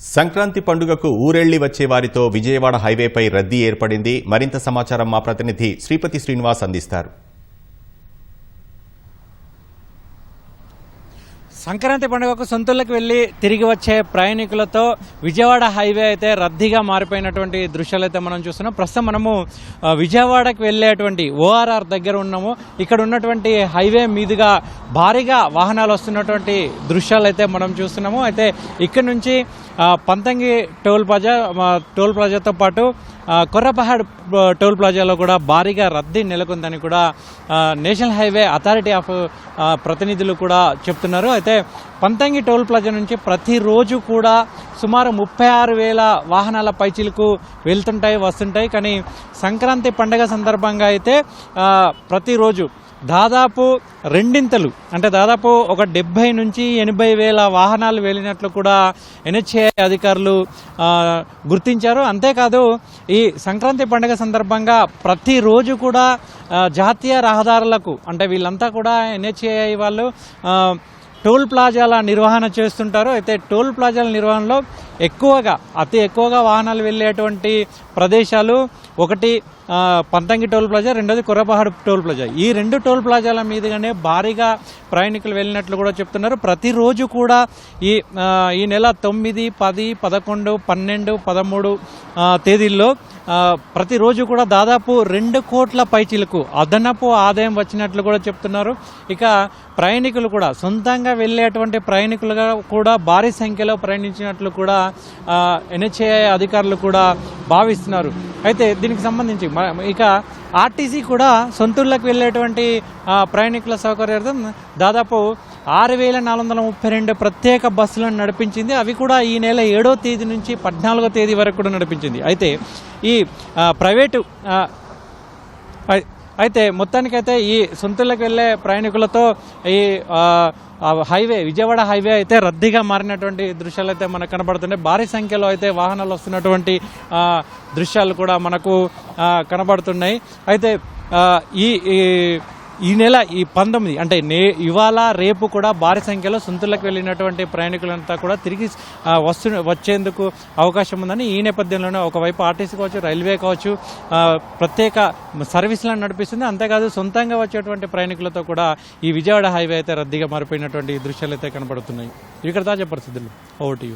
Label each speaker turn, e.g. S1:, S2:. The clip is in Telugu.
S1: సంక్రాంతి పండుగకు ఊరెళ్ళి వచ్చే వారితో విజయవాడ హైవేపై రద్దీ ఏర్పడింది. మరింత సమాచారం మా ప్రతినిధి శ్రీపతి శ్రీనివాస్ అందిస్తారు.
S2: సంక్రాంతి పండుగకు సొంతలకు వెళ్ళి తిరిగి వచ్చే ప్రయాణికులతో విజయవాడ హైవే అయితే రద్దీగా మారిపోయినటువంటి దృశ్యాలు అయితే మనం చూస్తున్నాం. ప్రస్తుతం మనము విజయవాడకు వెళ్ళేటువంటి ఓఆర్ఆర్ దగ్గర ఉన్నాము. ఇక్కడ ఉన్నటువంటి హైవే మీదుగా భారీగా వాహనాలు వస్తున్నటువంటి దృశ్యాలు అయితే మనం చూస్తున్నాము. అయితే ఇక్కడ నుంచి పంతంగి టోల్ ప్లాజా టోల్ ప్లాజాతో పాటు కొర్రపహాడ్ టోల్ ప్లాజాలో కూడా భారీగా రద్దీ నెలకొందని కూడా నేషనల్ హైవే అథారిటీ ఆఫ్ ప్రతినిధులు కూడా చెప్తున్నారు. అయితే పంతంగి టోల్ ప్లాజా నుంచి ప్రతిరోజు కూడా సుమారు ముప్పై ఆరు వేల వాహనాల పైచీలకు వెళ్తుంటాయి వస్తుంటాయి. కానీ సంక్రాంతి పండగ సందర్భంగా అయితే ప్రతిరోజు దాదాపు రెండింతలు. అంటే దాదాపు ఒక డెబ్బై నుంచి ఎనభై వేల వాహనాలు వెళ్ళినట్లు కూడా ఎన్హెచ్ఏ అధికారులు గుర్తించారు. అంతేకాదు ఈ సంక్రాంతి పండుగ సందర్భంగా ప్రతిరోజు కూడా జాతీయ రహదారులకు అంటే వీళ్ళంతా కూడా ఎన్హెచ్ఏఐ వాళ్ళు టోల్ ప్లాజాల నిర్వహణ చేస్తుంటారు. అయితే టోల్ ప్లాజాల నిర్వహణలో ఎక్కువగా అతి ఎక్కువగా వాహనాలు వెళ్ళేటువంటి ప్రదేశాలు ఒకటి పంతంగి టోల్ ప్లాజా రెండోది కుర్రపహాడ్ టోల్ ప్లాజా. ఈ రెండు టోల్ ప్లాజాల మీదుగానే భారీగా ప్రయాణికులు వెళ్ళినట్లు కూడా చెప్తున్నారు. ప్రతిరోజు కూడా ఈ ఈ నెల తొమ్మిది పది పదకొండు పన్నెండు పదమూడు తేదీల్లో ప్రతిరోజు కూడా దాదాపు రెండు కోట్ల పైచీలకు అదనపు ఆదాయం వచ్చినట్లు కూడా చెప్తున్నారు. ఇక ప్రయాణికులు కూడా సొంతంగా వెళ్ళేటువంటి ప్రయాణికులుగా కూడా భారీ సంఖ్యలో ప్రయాణించినట్లు కూడా ఎన్హెచ్ఏఐ అధికారులు కూడా భావిస్తున్నారు. అయితే దీనికి సంబంధించి ఇక ఆర్టీసీ కూడా సొంతూర్లకు వెళ్ళేటువంటి ప్రయాణికుల సౌకర్యార్థం దాదాపు ఆరు వేల నాలుగు వందల ముప్పై రెండు ప్రత్యేక బస్సులను నడిపించింది. అవి కూడా ఈ నెల ఏడో తేదీ నుంచి పద్నాలుగో తేదీ వరకు కూడా నడిపించింది. అయితే ఈ ప్రైవేటు అయితే మొత్తానికైతే ఈ సొంతలకు వెళ్ళే ప్రయాణికులతో ఈ హైవే విజయవాడ హైవే అయితే రద్దీగా మారినటువంటి దృశ్యాలు అయితే మనకు కనబడుతున్నాయి. భారీ సంఖ్యలో అయితే వాహనాలు వస్తున్నటువంటి దృశ్యాలు కూడా మనకు కనబడుతున్నాయి. అయితే ఈ ఈ నెల ఈ పంతొమ్మిది అంటే నే ఇవాళ రేపు కూడా భారీ సంఖ్యలో సొంతలకు వెళ్ళినటువంటి ప్రయాణికులంతా కూడా తిరిగి వస్తు వచ్చేందుకు అవకాశం ఉందని ఈ నేపథ్యంలోనే ఒకవైపు ఆర్టీసీ కావచ్చు రైల్వే కావచ్చు ప్రత్యేక సర్వీసులను నడిపిస్తుంది. అంతేకాదు సొంతంగా వచ్చేటువంటి ప్రయాణికులతో కూడా ఈ విజయవాడ హైవే అయితే రద్దీగా మారిపోయినటువంటి దృశ్యాలు అయితే కనబడుతున్నాయి. ఇక్కడ తాజా పరిస్థితులు. ఓటు